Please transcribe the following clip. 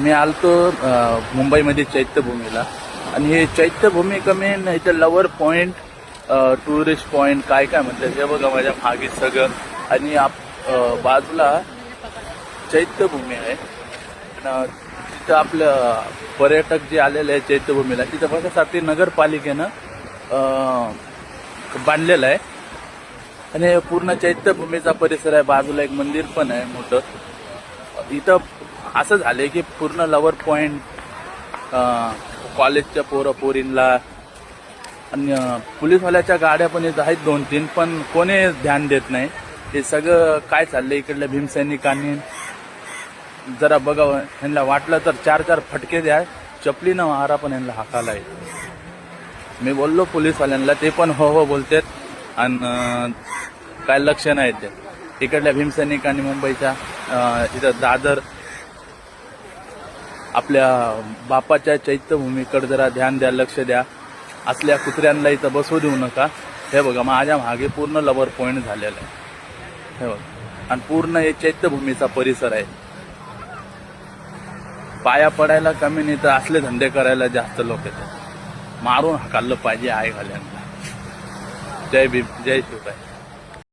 मी आलतो मुंबईमध्ये चैत्यभूमीला. आणि हे चैत्यभूमी कमी इथं इथे लवर पॉईंट टुरिस्ट पॉईंट काय काय म्हणतात हे बघा माझ्या मागे सगळं. आणि आप बाजूला चैत्यभूमी आहे. तिथं आपलं पर्यटक जे आलेले आहे चैत्यभूमीला तिथं बघासाठी नगरपालिकेनं बांधलेलं आहे. आणि हे पूर्ण चैत्यभूमीचा परिसर आहे बाजूला एक मंदिर पण आहे मोठं. इथं असं झालंय की पूर्ण लवर पॉइंट कॉलेजच्या पोरं पोरींला आणि पोलीसवाल्याच्या गाड्या पण इथं आहेत दोन तीन पण कोणी ध्यान देत नाही. हे सगळं काय चाललंय इकडल्या भीमसैनिकांनी जरा बघावं. ह्यांना वाटलं तर चार चार फटके द्या. चपलीनं मारा पण ह्यांना हाकाला आहे मी बोललो पोलीसवाल्यांना ते पण हो हो बोलतात आणि काय लक्ष नाही ते? इकडल्या भीमसैनिकांनी मुंबईच्या इथं दादर आपल्या बापाच्या चैत्यभूमीकडे जरा ध्यान द्या लक्ष द्या. असल्या कुत्र्यांना इथं बसू देऊ नका. हे बघा माझ्या मागे पूर्ण लवर पॉईंट झालेलं आहे. हे बघा. आणि पूर्ण हे चैत्यभूमीचा परिसर आहे. पाया पडायला कमी नाही तर असले धंदे करायला जास्त लोक येतात. मारून हकाललं पाहिजे आहे घाल्यांना जय भीम जय शिवराय.